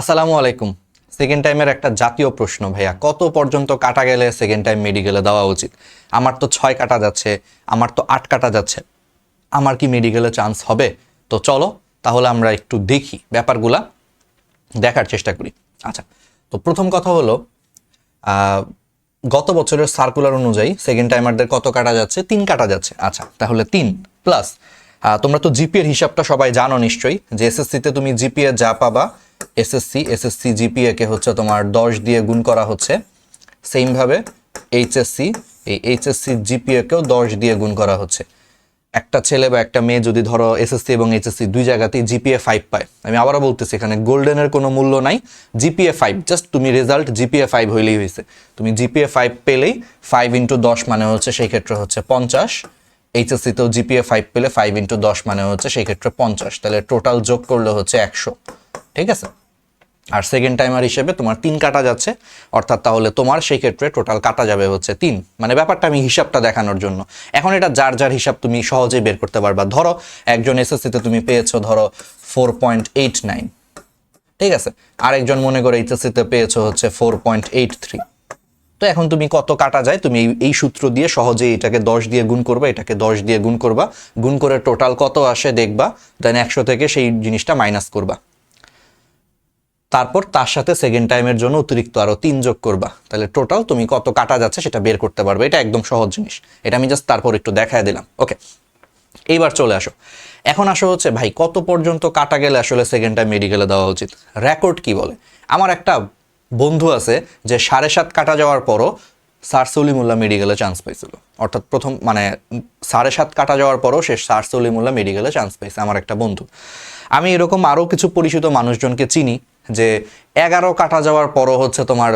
আসসালামু আলাইকুম। সেকেন্ড টাইমের একটা জাতীয় প্রশ্ন, ভাইয়া। কত পর্যন্ত কাটা গেলে সেকেন্ড টাইম মেডিকেলে দেওয়া উচিত? আমার তো ছয় কাটা যাচ্ছে, আমার তো আট কাটা যাচ্ছে। আমার কি মেডিকেলে চান্স হবে? তো চলো, তাহলে আমরা একটু দেখি ব্যাপারগুলা, দেখার চেষ্টা করি। আচ্ছা তো প্রথম কথা হলো গত বছরের সার্কুলার অনুযায়ী সেকেন্ড টাইমারদের কত কাটা যাচ্ছে? তিন কাটা যাচ্ছে। আচ্ছা তাহলে তিন প্লাস তোমরা তো জিপি এর হিসাবটা সবাই জানো নিশ্চয়ই, যে এসএসসিতে তুমি জিপিএ যা পাবা এসএসসি এসএসসি জিপিএ কে হচ্ছে তোমার দশ দিয়ে গুণ করা হচ্ছে। সেমভাবে এইচএসসি এই এইচএসসি জিপিএ কেও দশ দিয়ে গুণ করা হচ্ছে। একটা ছেলে বা একটা মেয়ে যদি ধরো এসএসসি এবং এইচএসসি দুই জায়গাতেই জিপিএ ফাইভ পায়। আমি আবারও বলতেছি, এখানে গোল্ডেনের কোনো মূল্য নাই। জিপিএ ফাইভ জাস্ট তুমি রেজাল্ট জিপিএ ফাইভ হইলেই হয়েছে। তুমি জিপিএ ফাইভ পেলেই ফাইভ ইন্টু দশ মানে হচ্ছে সেই ক্ষেত্রে হচ্ছে পঞ্চাশ। এইচএসসিতেও জিপিএ ফাইভ পেলে ফাইভ ইন্টু দশ মানে হচ্ছে সেই ক্ষেত্রে পঞ্চাশ। তাহলে টোটাল যোগ করলে হচ্ছে একশো। ঠিক আছে? আর সেকেন্ড টাইমার হিসেবে তোমার তিন কাটা যাচ্ছে। অর্থাৎ তাহলে তোমার সেই ক্ষেত্রে টোটাল কাটা যাবে হচ্ছে তিন। মানে ব্যাপারটা আমি হিসাবটা দেখানোর জন্য। এখন এটা যার যার হিসাব তুমি সহজেই বের করতে পারবা। ধরো, একজন এসএসসিতে তুমি পেয়েছ ধরো ফোর পয়েন্ট এইট নাইন ঠিক আছে? আরেকজন মনে করে এইচএসসিতে পেয়েছ হচ্ছে ফোর পয়েন্ট এইট থ্রি তো এখন তুমি কত কাটা যায়? তুমি এই সূত্র দিয়ে সহজেই এটাকে দশ দিয়ে গুণ করবা, এটাকে দশ দিয়ে গুণ করবা। গুণ করে টোটাল কত আসে দেখবা দেন একশো থেকে সেই জিনিসটা মাইনাস করবা। তারপর তার সাথে সেকেন্ড টাইমের জন্য অতিরিক্ত আরও তিন যোগ করবা। তাহলে টোটাল তুমি কত কাটা যাচ্ছে সেটা বের করতে পারবে। এটা একদম সহজ জিনিস। এটা আমি জাস্ট তারপর একটু দেখায় দিলাম। ওকে এইবার চলে আসো। এখন আসো হচ্ছে, ভাই, কত পর্যন্ত কাটা গেলে আসলে সেকেন্ড টাইম মেডিকেলে দেওয়া উচিত? রেকর্ড কি বলে? আমার একটা বন্ধু আছে যে সাড়ে সাত কাটা যাওয়ার পরও স্যার সলিমুল্লাহ মেডিকেলে চান্স পাইছিল। অর্থাৎ প্রথম মানে সাড়ে সাত কাটা যাওয়ার পরও সে স্যার সলিমুল্লাহ মেডিকেলে চান্স পাইছে, আমার একটা বন্ধু। আমি এরকম আরও কিছু পরিচিত মানুষজনকে চিনি। যে এগারো কাটা যাওয়ার পরও হচ্ছে তোমার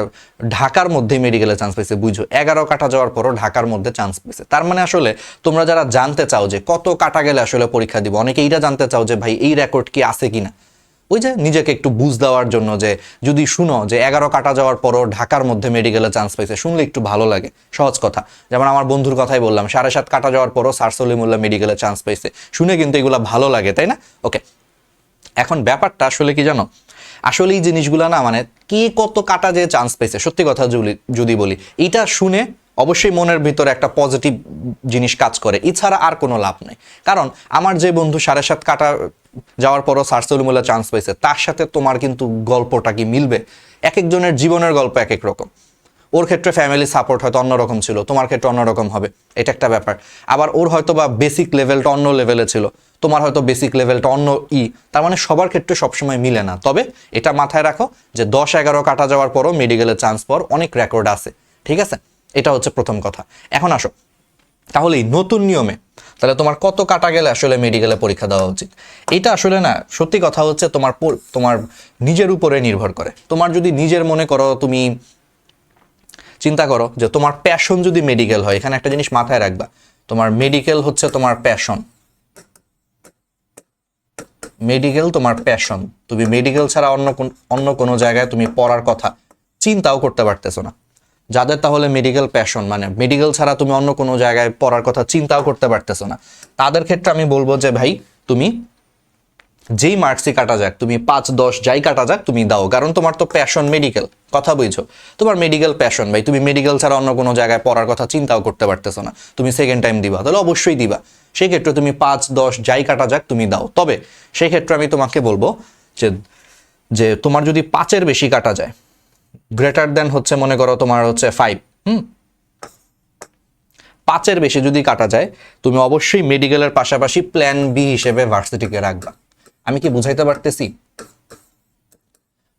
ঢাকার মধ্যে মেডিকেলে চান্স পেয়েছে বুঝো এগারো কাটা যাওয়ার পরও ঢাকার মধ্যে চান্স পেয়েছে। তার মানে আসলে তোমরা যারা জানতে চাও যে কত কাটা গেলে আসলে পরীক্ষা দিব অনেকে এইটা জানতে চাও যে ভাই এই রেকর্ড কি আছে কিনা? ওই যে নিজেকে একটু বুঝ দেওয়ার জন্য যে যদি শুনো যে এগারো কাটা যাওয়ার পরও ঢাকার মধ্যে মেডিকেলে চান্স পাইছে শুনলে একটু ভালো লাগে। সহজ কথা। যেমন আমার বন্ধুর কথাই বললাম, সাড়ে সাত কাটা যাওয়ার পরও স্যার সলিমুল্লাহ মেডিকেলে চান্স পাইছে শুনে কিন্তু এগুলো ভালো লাগে, তাই না? ওকে এখন ব্যাপারটা আসলে কি জানো? আসলে এই জিনিসগুলো না মানে কে কত কাটা যে চান্স পেয়েছে। সত্যি কথা যদি- বলি, এটা শুনে অবশ্যই মনের ভিতরে একটা পজিটিভ জিনিস কাজ করে। এছাড়া আর কোনো লাভ নেই। কারণ আমার যে বন্ধু সাড়ে সাত কাটা যাওয়ার পরও সার্সলিমুল্লাহ চান্স পেয়েছে, তার সাথে তোমার কিন্তু গল্পটা কি মিলবে? এক একজনের জীবনের গল্প এক এক রকম। ওর ক্ষেত্রে ফ্যামিলি সাপোর্ট হয়তো অন্যরকম ছিল, তোমার ক্ষেত্রে অন্যরকম হবে, এটা একটা ব্যাপার। আবার ওর হয়তো বা বেসিক লেভেলটা অন্য লেভেলে ছিল, তোমার হয়তো বেসিক লেভেলটা অন্য ই, তার মানে সবার ক্ষেত্রে সবসময় মিলে না। তবে এটা মাথায় রাখো যে দশ এগারো কাটা যাওয়ার পরও মেডিকেলের চান্স পাওয়ার অনেক রেকর্ড আছে, ঠিক আছে? এটা হচ্ছে প্রথম কথা। এখন আসো, তাহলে এই নতুন নিয়মে, তাহলে তোমার কত কাটা গেলে আসলে মেডিকেলে পরীক্ষা দেওয়া উচিত? এটা আসলে না, সত্যি কথা হচ্ছে তোমার তোমার নিজের উপরে নির্ভর করে। তোমার যদি নিজের মনে করো তুমি চিন্তা করো যে তোমার প্যাশন যদি মেডিকেল হয়, এখানে একটা জিনিস মাথায় রাখবা, তোমার মেডিকেল হচ্ছে তোমার প্যাশন মেডিকেল তোমার প্যাশন তুমি মেডিকেল ছাড়া অন্য কোন, অন্য কোনো জায়গায় তুমি পড়ার কথা চিন্তাও করতে পারতেছো না। যাদের তাহলে মেডিকেল প্যাশন মানে মেডিকেল ছাড়া তুমি অন্য কোনো জায়গায় পড়ার কথা চিন্তাও করতে পারতেছো না। তাদের ক্ষেত্রে আমি বলব যে ভাই, তুমি যেই মার্কসই কাটা যাক, তুমি পাঁচ, দশ, যাই কাটা যাক, তুমি দাও। কারণ তোমার তো প্যাশন মেডিকেল কথা বুঝছ? তোমার মেডিকেল প্যাশন ভাই, তুমি মেডিকেল ছাড়া অন্য কোনো জায়গায় পড়ার কথা চিন্তাও করতে পারতেছো না। তুমি সেকেন্ড টাইম দিবা, তাহলে অবশ্যই দিবা। সেই ক্ষেত্রে তুমি পাঁচ, দশ, যাই কাটা যাক, তুমি দাও। তবে সেই ক্ষেত্রে আমি তোমাকে বলব যে যে তোমার যদি পাঁচের বেশি কাটা যায় গ্রেটার দেন হচ্ছে, মনে করো তোমার হচ্ছে ফাইভ হুম? পাঁচের বেশি যদি কাটা যায়, তুমি অবশ্যই মেডিকেলের পাশাপাশি প্ল্যান বি হিসেবে ভার্সিটিকে রাখবা। আমি কি বুঝাইতে পারতেছি?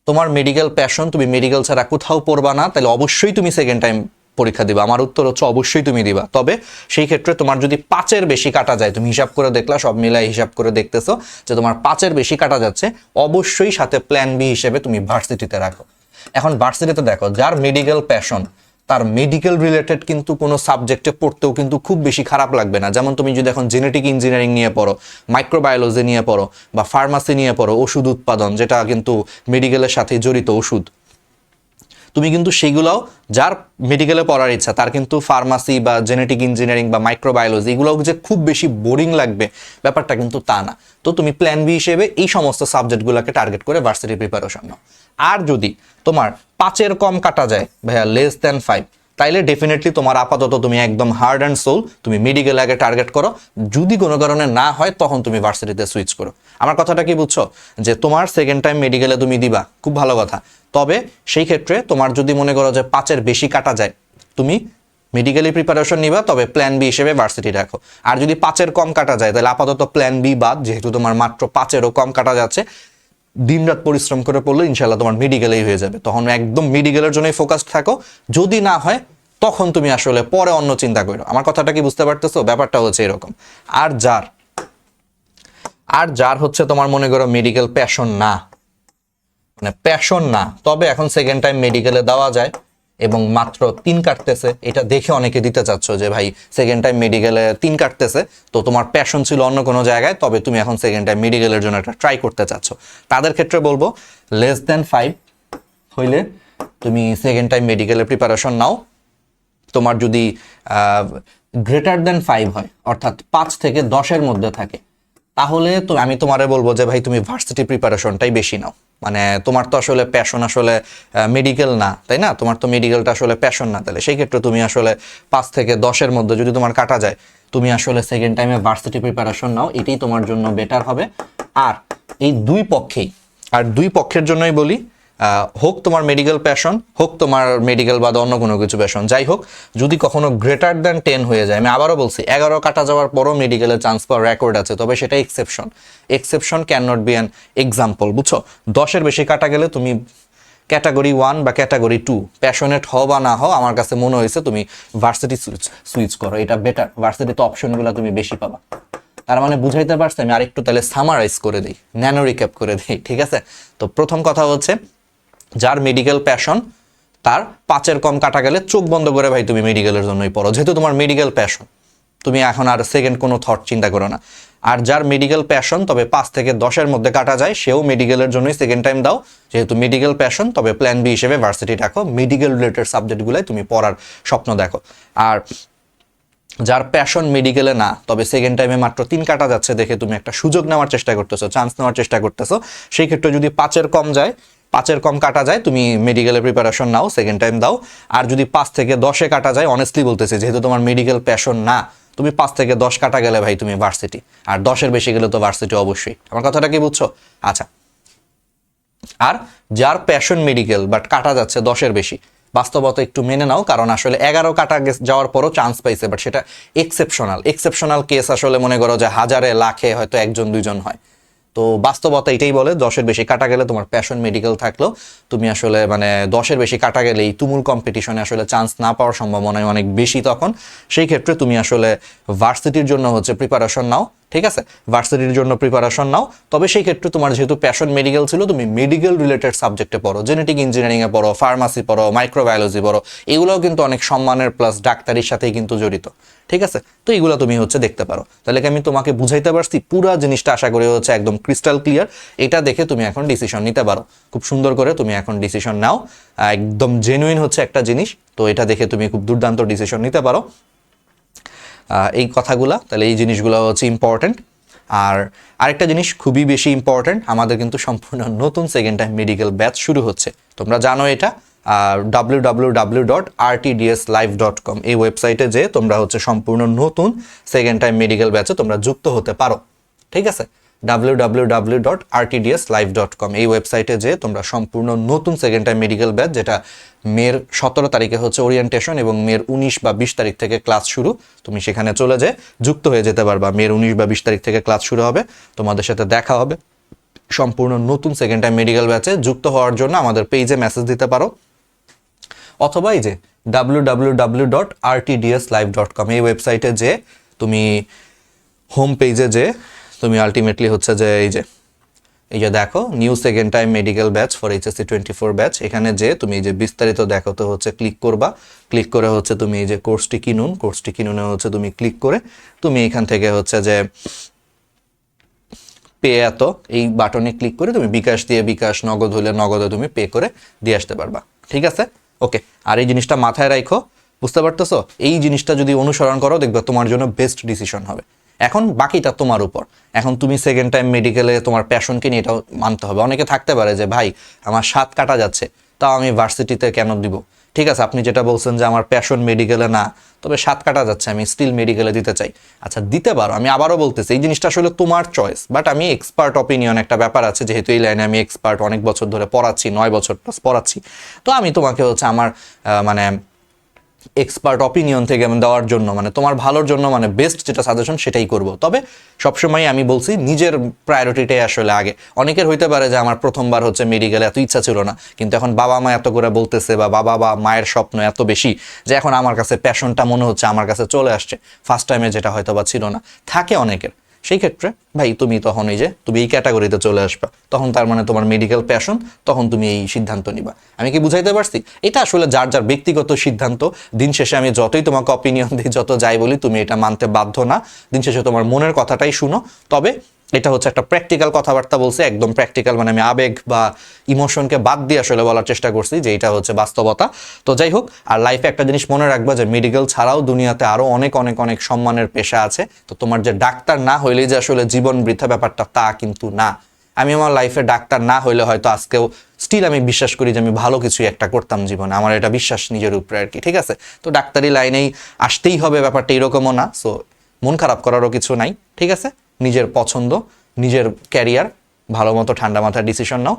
তোমার মেডিকেল প্যাশন তুমি মেডিকেল ছাড়া কোথাও পড়বা না, তাহলে অবশ্যই তুমি সেকেন্ড টাইম পরীক্ষা দিবা। আমার উত্তর হচ্ছে অবশ্যই তুমি দিবা। তবে সেই ক্ষেত্রে তোমার যদি পাঁচের বেশি কাটা যায়, তুমি হিসাব করে দেখলা, সব মিলাই হিসাব করে দেখতেছো যে তোমার পাঁচের বেশি কাটা যাচ্ছে, অবশ্যই সাথে প্ল্যান বি হিসেবে তুমি ভার্সিটিতে রাখো। এখন ভার্সিটিতে দেখো, যার মেডিকেল প্যাশন তার মেডিকেল রিলেটেড কিন্তু কোনো সাবজেক্টে পড়তেও কিন্তু খুব বেশি খারাপ লাগবে না। যেমন তুমি যদি এখন জেনেটিক ইঞ্জিনিয়ারিং নিয়ে পড়ো মাইক্রোবায়োলজি নিয়ে পড়ো বা ফার্মাসি নিয়ে পড়ো, ওষুধ উৎপাদন, যেটা কিন্তু মেডিকেলের সাথে জড়িত ওষুধ। তুমি কিন্তু সেগুলোও যার মেডিকেলে পড়ার ইচ্ছা, তার কিন্তু ফার্মাসি বা জেনেটিক ইঞ্জিনিয়ারিং বা মাইক্রোবায়োলজি এগুলোও যে খুব বেশি বোরিং লাগবে, ব্যাপারটা কিন্তু তা না। তো তুমি প্ল্যান বি হিসেবে এই সমস্ত সাবজেক্টগুলোকে টার্গেট করে ভার্সিটি প্রিপারেশন নাও। আর যদি তোমার পাঁচের কম কাটা যায়, ভাইয়া লেস দ্যান ফাইভ তাইলে ডেফিনেটলি তোমার আপাতত তুমি একদম হার্ড অ্যান্ড সোল তুমি মেডিকেল আগে টার্গেট করো। যদি কোনো কারণে না হয়, তখন তুমি ভার্সিটিতে সুইচ করো। আমার কথাটা কি বুঝছ? যে তোমার সেকেন্ড টাইম মেডিকেলে তুমি দিবা, খুব ভালো কথা। তবে সেই ক্ষেত্রে তোমার যদি মনে করো যে পাঁচের বেশি কাটা যায়, তুমি মেডিকেলি প্রিপারেশন নিবা, তবে প্ল্যান বি হিসেবে ভার্সিটি রাখো। আর যদি পাঁচের কম কাটা যায়, তাহলে আপাতত প্ল্যান বি বাদ, যেহেতু তোমার মাত্র পাঁচেরও কম কাটা যাচ্ছে দিনরাত পরিশ্রম করে পড়লে ইনশাল্লাহ তোমার মেডিকেলেই হয়ে যাবে। তখন একদম মেডিকেলের জন্যই ফোকাস থাকো। যদি না হয়, তখন তুমি আসলে পরে অন্য চিন্তা করো। আমার কথাটা কি বুঝতে পারতেছো? ব্যাপারটা হচ্ছে এরকম। আর যার আর যার হচ্ছে তোমার মনে করো মেডিকেল প্যাশন না। মানে প্যাশন না। তবে এখন সেকেন্ড টাইম মেডিকেলে দেওয়া যায়। এবং মাত্র তিন কাটতেছে। এটা দেখে অনেকে দিতে চাচ্ছ যে, ভাই সেকেন্ড টাইম মেডিকেলে তিন কাটতেছে। তো তোমার প্যাশন ছিল অন্য কোনো জায়গায়, তবে তুমি এখন সেকেন্ড টাইম মেডিকেলের জন্য একটা ট্রাই করতে চাচ্ছ। তাদের ক্ষেত্রে বলব লেস দেন ফাইভ হইলে তুমি সেকেন্ড টাইম মেডিকেলের প্রিপারেশন নাও। তোমার যদি গ্রেটার দেন ফাইভ হয়, অর্থাৎ পাঁচ থেকে দশের মধ্যে থাকে, তাহলে তো আমি তোমারে বলব যে, ভাই, তুমি ভার্সিটি প্রিপারেশনটাই বেশি নাও। মানে তোমার তো আসলে প্যাশন আসলে মেডিকেল না, তাই না? তোমার তো মেডিকেলটা আসলে প্যাশন না, তাহলে সেই ক্ষেত্রে তুমি আসলে পাঁচ থেকে দশের মধ্যে যদি তোমার কাটা যায়, তুমি আসলে সেকেন্ড টাইমে ভার্সিটি প্রিপারেশন নাও, এটাই তোমার জন্য বেটার হবে। আর এই দুই পক্ষেই, আর দুই পক্ষের জন্যই বলি হোক তোমার মেডিকেল প্যাশন হোক তোমার মেডিকেল বাদ অন্য কোনো কিছু প্যাশন যাই হোক, যদি কখনো গ্রেটার দ্যান টেন হয়ে যায়, আমি আবারও বলছি, এগারো কাটা যাওয়ার পরও মেডিকেলের চান্স পাওয়ার রেকর্ড আছে, তবে সেটা exception exception can not be an example বুঝছ? দশের বেশি কাটা গেলে তুমি ক্যাটাগরি ওয়ান বা ক্যাটাগরি টু প্যাশনেট হও বা না হও, আমার কাছে মনে হয়েছে তুমি ভার্সিটি সুইচ সুইচ করো, এটা বেটার ভার্সিটিতে অপশনগুলো তুমি বেশি পাবা। তার মানে বুঝাইতে পারছি, আমি আরেকটু তাহলে সামারাইজ করে দিই ন্যানো রিক্যাপ করে দিই, ঠিক আছে? তো প্রথম কথা হচ্ছে যার মেডিকেল প্যাশন তার পাঁচের কম কাটা গেলে চোখ বন্ধ করে ভাই তুমি মেডিকেলের জন্যই পড়ো। যেহেতু তোমার মেডিকেল প্যাশন তুমি এখন আর সেকেন্ড কোনো থট চিন্তা করো না। আর যার মেডিকেল প্যাশন তবে পাঁচ থেকে দশের মধ্যে কাটা যায়, সেও মেডিকেলের জন্যই সেকেন্ড টাইম দাও। যেহেতু মেডিকেল প্যাশন তবে প্ল্যান বি হিসেবে ভার্সিটি রাখো। মেডিকেল রিলেটেড সাবজেক্টগুলোয় তুমি পড়ার স্বপ্ন দেখো। আর যার প্যাশন মেডিকেলে না, তবে সেকেন্ড টাইমে মাত্র তিন কাটা যাচ্ছে দেখে তুমি একটা সুযোগ নেওয়ার চেষ্টা করতেছো চান্স নেওয়ার চেষ্টা করতেছো। সেই ক্ষেত্রে যদি পাঁচের কম যায় পাঁচের কম কাটা যায়, তুমি মেডিকেলে প্রিপারেশন নাও সেকেন্ড টাইম দাও। আর যদি পাঁচ থেকে দশে কাটা যায় অনেস্টলি বলতেছে, যেহেতু তোমার মেডিকেল প্যাশন না, তুমি পাঁচ থেকে দশ কাটা গেলে ভাই তুমি ভার্সিটি আর দশের বেশি গেলে তো ভার্সিটি অবশ্যই। আমার কথাটা কি বুঝছ? আচ্ছা। আর যার প্যাশন মেডিকেল বাট কাটা যাচ্ছে দশের বেশি, বাস্তবতা একটু মেনে নাও, কারণ আসলে এগারো কাটা যাওয়ার পরও চান্স পাইছে বাট সেটা এক্সেপশনাল এক্সেপশনাল কেস আসলে মনে করো যে হাজারে, লাখে হয়তো একজন, দুইজন হয়। তো বাস্তবতা এটাই বলে, দশের বেশি কাটা গেলে তোমার প্যাশন মেডিকেল থাকল। তুমি আসলে মানে দশের বেশি কাটা গেলে এই তুমুল কম্পিটিশনে আসলে চান্স না পাওয়ার সম্ভাবনায় অনেক বেশি তখন। সেই ক্ষেত্রে তুমি আসলে ভার্সিটির জন্য হচ্ছে প্রিপারেশন নাও। ঠিক আছে? ভার্সিটির জন্য প্রিপারেশন নাও। তবে সেই ক্ষেত্রে তোমার যেহেতু প্যাশন মেডিকেল ছিল, তুমি মেডিকেল রিলেটেড সাবজেক্টে পড়ো। জেনেটিক ইঞ্জিনিয়ারিংয়ে পড়ো ফার্মাসি পড়ো মাইক্রোবায়োলজি পড়ো। এগুলোও কিন্তু অনেক সম্মানের প্লাস ডাক্তারির সাথেই কিন্তু জড়িত। ঠিক আছে? তো এগুলো তুমি হচ্ছে দেখতে পারো। তাহলে আমি তোমাকে বুঝাইতে পারছি? পুরা জিনিসটা আশা করি হচ্ছে একদম ক্রিস্টাল ক্লিয়ার এটা দেখে তুমি এখন ডিসিশন নিতে পারো। খুব সুন্দর করে তুমি এখন ডিসিশন নাও। একদম জেনুইন হচ্ছে একটা জিনিস। তো এটা দেখে তুমি খুব দুর্দান্ত ডিসিশন নিতে পারো। এই কথাগুলা, তাহলে এই জিনিসগুলো হচ্ছে ইম্পর্ট্যান্ট আর আরেকটা জিনিস খুবই বেশি ইম্পর্ট্যান্ট আমাদের কিন্তু সম্পূর্ণ নতুন সেকেন্ড টাইম মেডিকেল ব্যাচ শুরু হচ্ছে। তোমরা জানো এটা W W W dot R TDS live dot com এই ওয়েবসাইটে যে তোমরা হচ্ছে সম্পূর্ণ নতুন সেকেন্ড টাইম মেডিকেল ব্যাচে তোমরা যুক্ত হতে পারো। ঠিক আছে? কম এই ওয়েবসাইটে যে তোমরা সম্পূর্ণ নতুন সেকেন্ড টাইম মেডিকেল ব্যাচ যেটা মের সতেরো তারিখে হচ্ছে ওরিয়েন্টেশন এবং মের উনিশ বা বিশ তারিখ থেকে ক্লাস শুরু। তুমি সেখানে চলে যে যুক্ত হয়ে যেতে পারবা। মের উনিশ বা বিশ তারিখ থেকে ক্লাস শুরু হবে। তোমাদের সাথে দেখা হবে। সম্পূর্ণ নতুন সেকেন্ড টাইম মেডিকেল ব্যাচে যুক্ত হওয়ার জন্য আমাদের পেজে মেসেজ দিতে পারো। অথবা এই যে W W dot live dot com এই ওয়েবসাইটে যে তুমি হোম পেজে যে তুমি আলটিমেটলি হচ্ছে যে এই যে এই যে দেখো new second time medical batch for HSC twenty four batch এখানে যে তুমি এই যে বিস্তারিত দেখো তো হচ্ছে ক্লিক করবা। ক্লিক করে হচ্ছে তুমি এই যে কোর্সটি কিনুন। কোর্সটি কিনুনে হচ্ছে তুমি ক্লিক করে তুমি এখান থেকে হচ্ছে যে পে এত, এই বাটনে ক্লিক করে তুমি বিকাশ দিয়ে বিকাশ, নগদ হলে নগদে তুমি পে করে দিয়ে আসতে পারবা। ঠিক আছে? ওকে আর এই জিনিসটা মাথায় রাখো বুঝতে পারতেছো? এই জিনিসটা যদি অনুসরণ করো, দেখবে তোমার জন্য বেস্ট ডিসিশন হবে। এখন বাকিটা তোমার উপর। এখন তুমি সেকেন্ড টাইম মেডিকেলে তোমার প্যাশনকে নিয়ে এটাও মানতে হবে। অনেকে থাকতে পারে যে, ভাই, আমার সাত কাটা যাচ্ছে, তাও আমি ভার্সিটিতে কেন দিব? ঠিক আছে, আপনি যেটা বলছেন যে, আমার প্যাশন মেডিকেলে না, তবে সাত কাটা যাচ্ছে, আমি স্টিল মেডিকেলে দিতে চাই। আচ্ছা দিতে পারো, আমি আবারও বলতেছি, এই জিনিসটা আসলে তোমার চয়েস বাট আমি এক্সপার্ট অপিনিয়ন একটা ব্যাপার আছে, যেহেতু এই লাইনে আমি এক্সপার্ট অনেক বছর ধরে পড়াচ্ছি, নয় বছর প্লাস পড়াচ্ছি। তো আমি তোমাকে হচ্ছে আমার মানে এক্সপার্ট অপিনিয়ন থেকে দেওয়ার জন্য মানে তোমার ভালোর জন্য মানে বেস্ট যেটা সাজেশন সেটাই করব। তবে সবসময় আমি বলছি, নিজের প্রায়োরিটিটাই আসলে আগে। অনেকের হইতে পারে যে আমার প্রথমবার হচ্ছে মেডিকেলে এত ইচ্ছা ছিল না, কিন্তু এখন বাবা মা এত করে বলতেছে বা বাবা বা মায়ের স্বপ্ন এত বেশি যে এখন আমার কাছে প্যাশনটা মনে হচ্ছে, আমার কাছে চলে আসছে। ফার্স্ট টাইমে যেটা হয়তো বা ছিল না। থাকে অনেকের। সেই ক্ষেত্রে, ভাই, তুমি তখন এই যে, তুমি এই ক্যাটাগরিতে চলে আসবা, তখন তার মানে তোমার মেডিকেল প্যাশন তখন তুমি এই সিদ্ধান্ত নিবা। আমি কি বুঝাইতে পারছি? এটা আসলে যার যার ব্যক্তিগত সিদ্ধান্ত, দিন শেষে আমি যতই তোমাকে অপিনিয়ন দিই, যত যাই বলি, তুমি এটা মানতে বাধ্য না। দিন শেষে তোমার মনের কথাটাই শুনো। তবে এটা হচ্ছে একটা প্র্যাকটিক্যাল কথাবার্তা বলছি, একদম প্র্যাকটিক্যাল মানে আমি আবেগ বা ইমোশনকে বাদ দিয়ে আসলে বলার চেষ্টা করছি যে এটা হচ্ছে বাস্তবতা। তো যাই হোক, আর লাইফে একটা জিনিস মনে রাখবা যে মেডিকেল ছাড়াও দুনিয়াতে আরও অনেক অনেক অনেক সম্মানের পেশা আছে। তো তোমার যে ডাক্তার না হইলেই যে আসলে জীবন বৃথা ব্যাপারটা তা কিন্তু না। আমি আমার লাইফে ডাক্তার না হইলে হয়তো আজকেও স্টিল আমি বিশ্বাস করি যে আমি ভালো কিছু একটা করতাম জীবনে। আমার এটা বিশ্বাস নিজের উপরে আর কি, ঠিক আছে? তো ডাক্তারি লাইনেই আসতেই হবে ব্যাপারটা এরকমও না। সো মন খারাপ করারও কিছু নাই, ঠিক আছে? নিজের পছন্দ নিজের ক্যারিয়ার ভালো মতো ঠান্ডা মাথার ডিসিশন নাও।